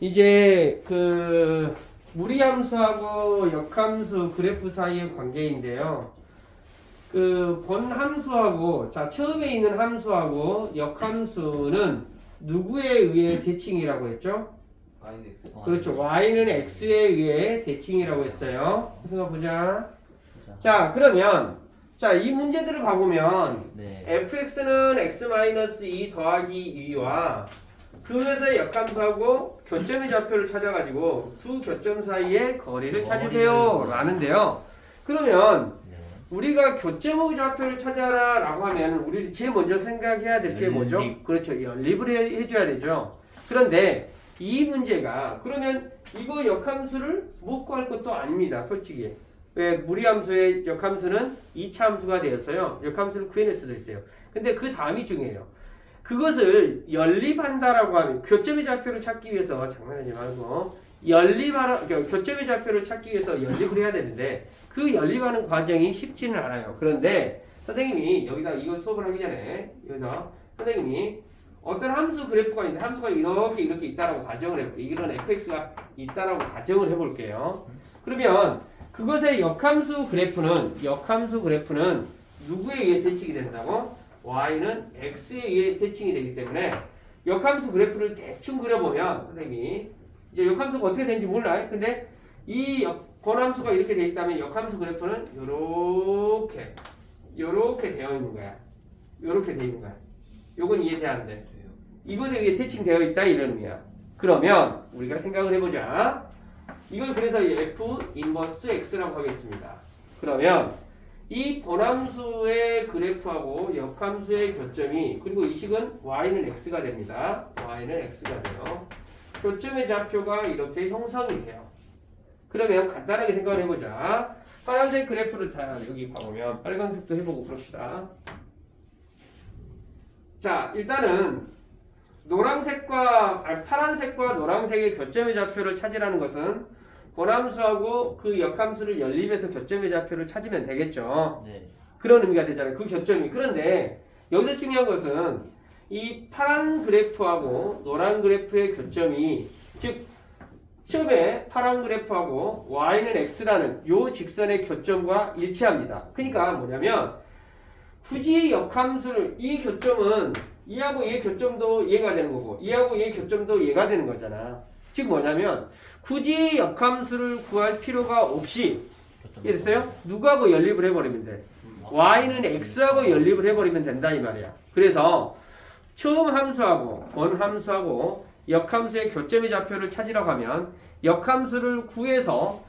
이제 그 무리함수하고 역함수 그래프 사이의 관계인데요. 그 본함수하고 자 처음에 있는 함수하고 역함수는 누구에 의해 대칭이라고 했죠? 그렇죠. y는 x에 의해 대칭이라고 했어요. 생각 보자. 자 그러면 자 이 문제들을 봐보면 네. fx는 x-2 더하기 2와 그 회사의 역함수하고 교점의 좌표를 찾아가지고 두 교점 사이의 거리를 찾으세요. 라는데요. 그러면 네. 우리가 교점의 좌표를 찾아라 라고 하면 우리 제일 먼저 생각해야 될 게 뭐죠? 그렇죠. 연립을 해, 해줘야 되죠. 그런데 이 문제가 그러면 이거 역함수를 못 구할 것도 아닙니다 솔직히. 왜 무리함수의 역함수는 2차 함수가 되었어요. 역함수를 구해낼 수도 있어요. 근데 그 다음이 중요해요 그것을 연립한다라고 하면 교점의 좌표를 찾기 위해서 장난하지 말고 연립하라 그러니까 교점의 좌표를 찾기 위해서 연립을 해야 되는데 그 연립하는 과정이 쉽지는 않아요. 그런데 선생님이 여기다 이거 수업을 하기 전에 여기서 선생님이 어떤 함수 그래프가 있는데 함수가 이렇게 이렇게 있다라고 가정을 해볼게요. 이런 fx가 있다라고 가정을 해볼게요. 그러면 그것의 역함수 그래프는 역함수 그래프는 누구에 의해 대칭이 된다고? Y는 x에 의해 대칭이 되기 때문에 역함수 그래프를 대충 그려보면 선생님이 이제 역함수가 어떻게 되는지 몰라요. 근데 이 역- 번함수가 이렇게 돼 있다면 역함수 그래프는 요렇게 요렇게 되어 있는 거야. 요렇게 돼 있는 거야. 요건 돼? 이것에 의해 대칭되어 있다 이런 의미야. 그러면 우리가 생각을 해보자. 이걸 그래서 f 인버스 x라고 하겠습니다. 그러면 이 번함수의 그래프하고 역함수의 교점이 그리고 이 식은 y는 x가 됩니다. y는 x가 돼요. 교점의 좌표가 이렇게 형성이 돼요. 그러면 간단하게 생각을 해보자. 파란색 그래프를 다 여기 봐보면 빨간색도 해보고 그럽시다. 자, 일단은 노란색과 아니, 파란색과 노란색의 교점의 좌표를 찾으라는 것은 번함수하고 그 역함수를 연립해서 교점의 좌표를 찾으면 되겠죠. 네. 그런 의미가 되잖아요. 그 교점이. 그런데 여기서 중요한 것은 이 파란 그래프하고 노란 그래프의 교점이 즉 처음에 파란 그래프하고 y는 x라는 요 직선의 교점과 일치합니다. 그러니까 뭐냐면 굳이 역함수를 이 교점은 이하고 얘 교점도 얘가 되는 거고 이하고 얘 교점도 얘가 되는 거잖아. 즉 뭐냐면 굳이 역함수를 구할 필요가 없이 이랬어요? 누구하고 연립을 해버리면 돼. y는 x하고 연립을 해버리면 된다 이 말이야. 그래서 처음 함수하고 번 함수하고 역함수의 교점의 좌표를 찾으라고 하면 역함수를 구해서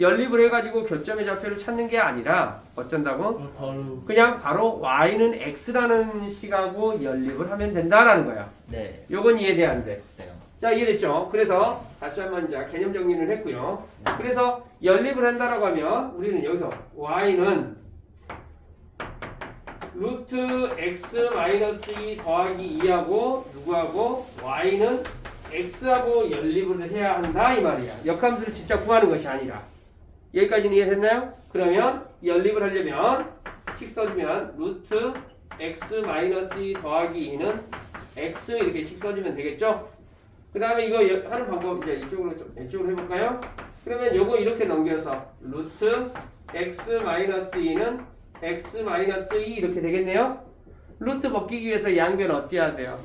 연립을 해가지고 교점의 좌표를 찾는 게 아니라 어쩐다고? 그냥 바로 y는 x라는 식하고 연립을 하면 된다라는 거야. 네. 요건 이해돼 안 돼? 돼요. 자 이해됐죠? 그래서 다시 한번 이제 개념 정리를 했고요. 그래서 연립을 한다라고 하면 우리는 여기서 y는 루트 x 마이너스 2 더하기 2하고 누구하고 y는 x하고 연립을 해야 한다 이 말이야. 역함수를 진짜 구하는 것이 아니라 여기까지는 이해됐나요? 그러면 연립을 하려면 식 써주면 루트 x 마이너스 2 더하기 2는 x 이렇게 식 써주면 되겠죠? 그 다음에 이거 여- 하는 방법 이제 이쪽으로 좀 이쪽으로 해볼까요? 그러면 요거 이렇게 넘겨서 루트 x 마이너스 2는 x 마이너스 2 이렇게 되겠네요. 루트 벗기기 위해서 양변 어찌해야 돼요?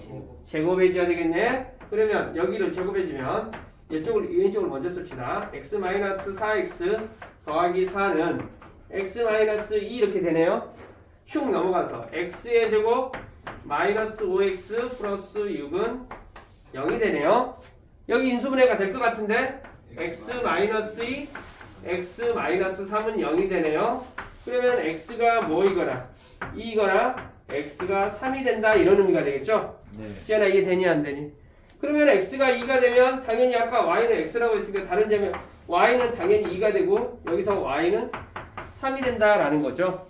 제곱해줘야 되겠네. 그러면 여기를 제곱해주면 이쪽을 왼쪽을 먼저 씁시다. x 마이너스 4x 더하기 4는 x 마이너스 2 이렇게 되네요. 슉 넘어가서 x의 제곱 마이너스 5x 플러스 6은 0이 되네요. 여기 인수분해가 될 것 같은데 x 마이너스 2, x 마이너스 3은 0이 되네요. 그러면 x가 뭐이거나 2거나 x가 3이 된다 이런 의미가 되겠죠? 네. 지연아 이게 되니 안 되니? 그러면 x가 2가 되면 당연히 아까 y는 x라고 했으니까 다른 점에 y는 당연히 2가 되고 여기서 y는 3이 된다라는 거죠.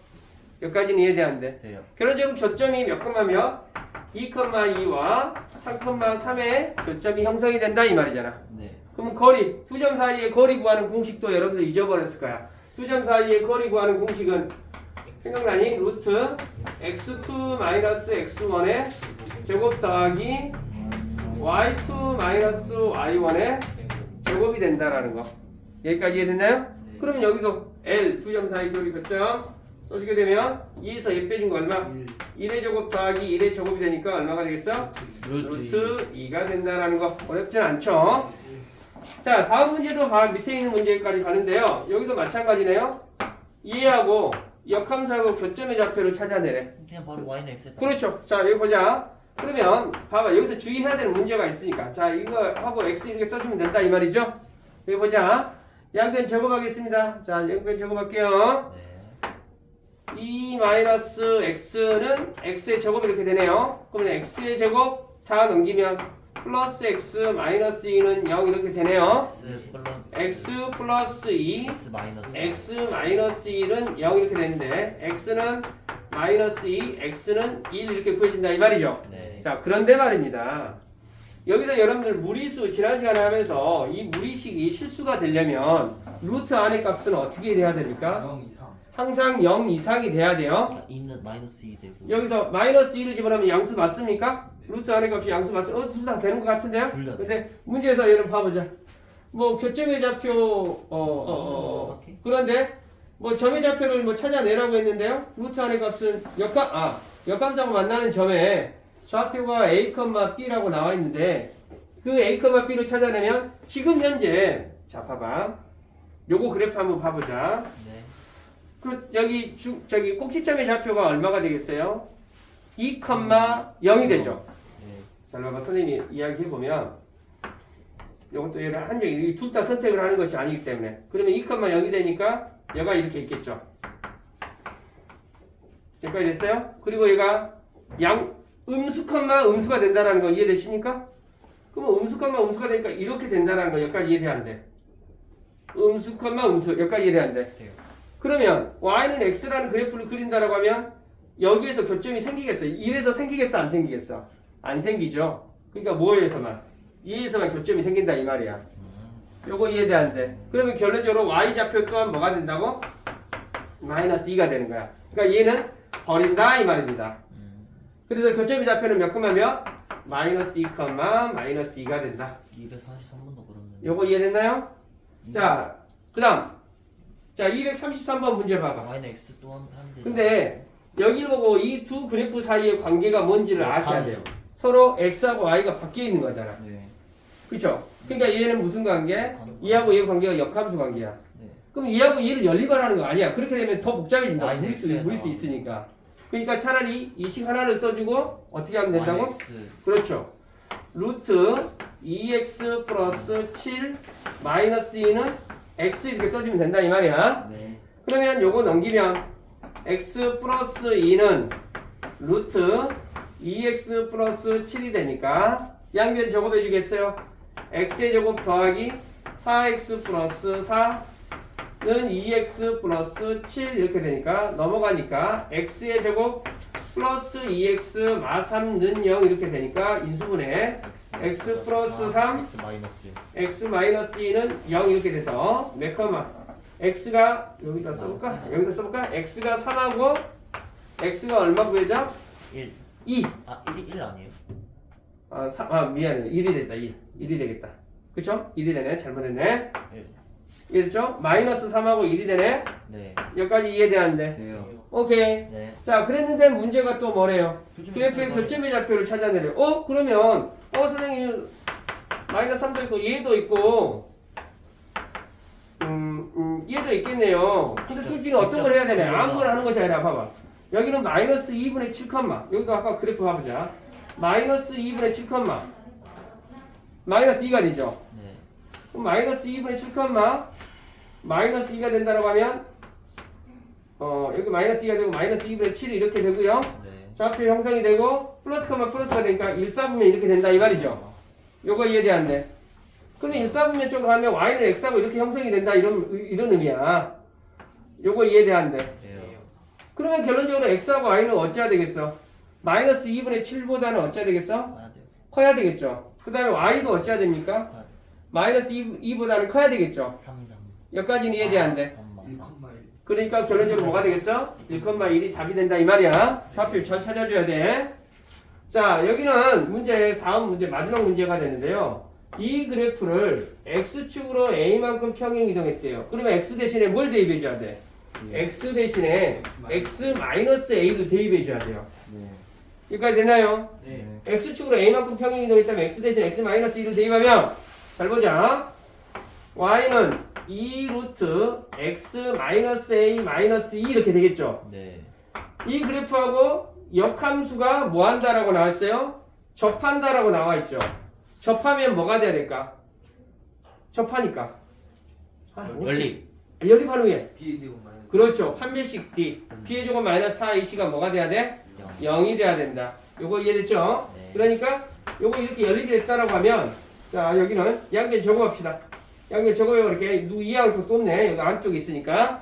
여기까지는 이해돼 안 돼? 돼요. 결론적으로 교점이 몇 몇? 2,2와 3,3의 교점이 형성이 된다 이 말이잖아. 네. 그럼 거리 두 점 사이의 거리 구하는 공식도 여러분들 잊어버렸을 거야. 두 점 사이의 거리 구하는 공식은 생각나니? 루트 x2 마이너스 x1의 제곱 더하기 y2 마이너스 y1의 제곱이 된다라는 거. 여기까지 이해됐나요? 그러면 여기서 L 두 점 사이距離교점 써주게 되면 2에서 얘 빼준 거 얼마? 1 의 제곱 더하기 1의 제곱이 되니까 얼마가 되겠어? 루트 2가 된다라는 거. 어렵진 않죠? 자 다음 문제도 바- 밑에 있는 문제까지 가는데요. 여기도 마찬가지네요. 이해하고 역함수하고 교점의 좌표를 찾아내래. 그냥 바로 y는 따라 그렇죠. 자 여기 보자. 그러면 봐봐. 여기서 주의해야 되는 문제가 있으니까. 자 이거 하고 x 이렇게 써주면 된다 이 말이죠. 여기 보자. 양변 제곱하겠습니다. 자 양변 제곱할게요. 네 2 마이너스 x는 x의 제곱 이렇게 되네요. 그러면 x의 제곱 다 넘기면 플러스 x 마이너스 2는 0 이렇게 되네요. x 플러스 x 플러스 2 x 마이너스 x 마이너스 1은 0 이렇게 되는데 x는 마이너스 2 x는 1 이렇게 구해진다 이 말이죠. 네 자 그런데 말입니다. 여기서 여러분들 무리수 지난 시간에 하면서 이 무리식이 실수가 되려면 루트 안의 값은 어떻게 돼야 됩니까? 0 이상. 항상 0 이상이 돼야 돼요. 아, 2는 마이너스 2 되고 여기서 마이너스 1을 집어넣으면 양수 맞습니까? 루트 안의 값이 양수 맞습 어, 둘 다 되는 것 같은데요? 둘다 근데 문제에서 얘는 봐보자. 뭐 교점의 좌표 어, 어, 어, 어. 오케이. 그런데 뭐 점의 좌표를 뭐 찾아내라고 했는데요. 루트 안의 값은 역함 아 역함자고 만나는 점에 좌표가 a, b라고 나와 있는데 그 a, b를 찾아내면 지금 현재 자 봐봐. 요거 그래프 한번 봐보자. 네 그 여기 주, 저기 꼭지점의 좌표가 얼마가 되겠어요? 2, 0이 되죠. 네. 잘 봐봐 선생님이 이야기해 보면 이것도 얘를 한 개, 둘다 선택을 하는 것이 아니기 때문에 그러면 2, 0이 되니까 얘가 이렇게 있겠죠. 여기까지 됐어요? 그리고 얘가 양 음수, 음수가 된다는 거 이해되십니까? 그러면 음수, 음수가 되니까 이렇게 된다는 거 여기까지 이해돼야 안 돼. 음수, 음수 여기까지 이해돼야 안 돼. 그러면 y는 x라는 그래프를 그린다라고 하면 여기에서 교점이 생기겠어? 1에서 생기겠어? 안 생기겠어? 안 생기죠. 그러니까 뭐에서만? 2에서만 교점이 생긴다 이 말이야. 음, 요거 이해돼 안 돼? 그러면 결론적으로 y 좌표 또한 뭐가 된다고? 마이너스 2가 되는 거야. 그러니까 얘는 버린다 이 말입니다. 음. 그래서 교점의 좌표는 몇 컴마 몇? 마이너스 2 컴마 마이너스 2가 된다. 243번도 그렇네 요거 이해됐나요? 자, 그 다음. 자, 233번 문제 봐봐. x 또 하면 하면 되죠 근데 여기를 보고 이 두 그래프 사이의 관계가 뭔지를 아셔야 돼요. 서로 x하고 y가 바뀌어 있는 거잖아. 네 그렇죠? 그러니까 얘는 무슨 관계? 얘하고 얘 관계가 역함수 관계야. 네. 그럼 얘하고 얘를 연립하라는 거 아니야. 그렇게 되면 더 복잡해진다. 무일 수. 무일 수 있으니까. 그러니까 차라리 이 식 하나를 써주고 어떻게 하면 된다고? y는 x 그렇죠. 루트 2x 플러스 7 마이너스 2는 x 이렇게 써주면 된다 이 말이야. 네 그러면 요거 넘기면 x 플러스 2는 루트 2x 플러스 7이 되니까 양변 제곱해 주겠어요? x의 제곱 더하기 4x 플러스 4는 2x 플러스 7 이렇게 되니까 넘어가니까 x의 제곱 플러스 2x 마 3는 0 이렇게 되니까 인수분해 x 플러스 3 x 마이너스 6 x 마이너스 2는 0 이렇게 돼서 몇 컴마 x가 여기다 써볼까? 여기다 써볼까? x가 3하고 x가 얼마 구해져? 1 2 아 1이 1 아니에요? 아, 3, 아 미안해 1이 됐다 1 1이 되겠다 그쵸? 1이 되네 잘못했네 1 1죠? 마이너스 3하고 1이 되네? 네. 여기까지 이해되는데? 돼요. 오케이. 네. 자 그랬는데 문제가 또 뭐래요? 그래프의 교점의 좌표를 찾아내래요. 어? 그러면 어 선생님 마이너스 3도 있고 얘도 있고 음, 음 얘도 있겠네요. 근데 둘 중에 어떤 걸 해야 되냐 아무거나 하는 것이 아니라 봐봐. 여기는 마이너스 2분의 7 컴마. 여기도 아까 그래프 봐보자. 마이너스 2분의 7 컴마. 마이너스 2가 되죠? 네. 그럼 마이너스 2분의 7컴 마 마이너스 2가 된다고 하면 어 여기 마이너스 2가 되고 마이너스 2분의 7이 이렇게 되고요 네. 좌표 형성이 되고 플러스 컴마 플러스가 되니까 1, 4분면 이렇게 된다 이 말이죠. 요거 이해돼 안 돼? 근데 1, 4분면 쪽으로 하면 y는 x하고 이렇게 형성이 된다 이런 이런 의미야. 요거 이해돼 안 돼? 돼요 그러면 결론적으로 x하고 y는 어찌해야 되겠어? 마이너스 2분의 7보다는 어찌해야 되겠어? 커야 되겠죠. 그 다음에 y도 어찌해야 됩니까? 아. 마이너스 2, 2보다는 커야 되겠죠. 3 3 여기까지는 이해돼 안 돼? 1, 1. 그러니까 결론적으로 뭐가 되겠어? 1,1이 답이 된다 이 말이야. 좌표 잘 찾아줘야 돼. 자, 여기는 문제, 다음 문제, 마지막 문제가 되는데요. 이 그래프를 X축으로 A만큼 평행 이동했대요. 그러면 X 대신에 뭘 대입해줘야 돼? X 대신에 X-A를 대입해줘야 돼요. 네. 여기까지 됐나요? 네. X축으로 A만큼 평행 이동했다면 X 대신 X-2를 대입하면 잘 보자. Y는 2 루트 X-A-2 이렇게 되겠죠. 네. 이 그래프하고 역함수가 뭐 한다라고 나왔어요? 접한다라고 나와 있죠. 접하면 뭐가 돼야 될까? 접하니까. 아, 연립. 제곱 마이너스 그렇죠. 판별식 D. B의 제곱 마이너스 4 A씨가 뭐가 돼야 돼? 영. 0이 돼야 된다. 요거 이해됐죠? 네. 그러니까 요거 이렇게 연립이 됐다라고 하면 자 여기는 양변 적어봅시다. 양변 적어요 이렇게 누 이해할 것도 없네. 여기 안쪽에 있으니까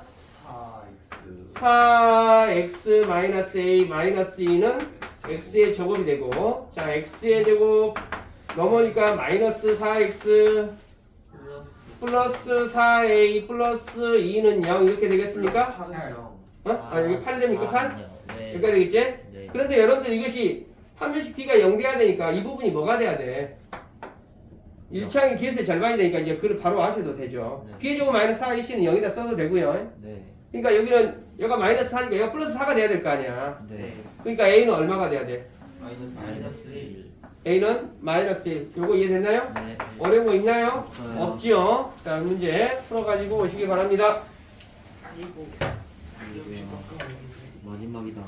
4x 4x-a-2는 x의 제곱이 되고 자 x의 제곱 넘으니까 마이너스 4x 플러스 4a 플러스 2는 0 이렇게 되겠습니까? 8은 0 어? 아 여기 8 됩니까 8? 네. 여기까지 되겠지? 네. 그런데 여러분들 이것이 판별식 t가 0 돼야 되니까 이 부분이 뭐가 돼야 돼? 1창이 기에서 절반이 되니까 이제 그걸 바로 아셔도 되죠. 네. 제곱 마이너스 4ac는 0이다 써도 되고요. 네. 그러니까 여기는 여가 마이너스 4니까 여가 플러스 4가 돼야 될 거 아니야. 네. 그러니까 a는 얼마가 돼야 돼? 마이너스 마이너스 1. a는 마이너스 1. 요거 이해됐나요? 네. 어려운 거 있나요? 없어요. 없지요. 자 문제 풀어가지고 오시기 바랍니다. 마지막이다.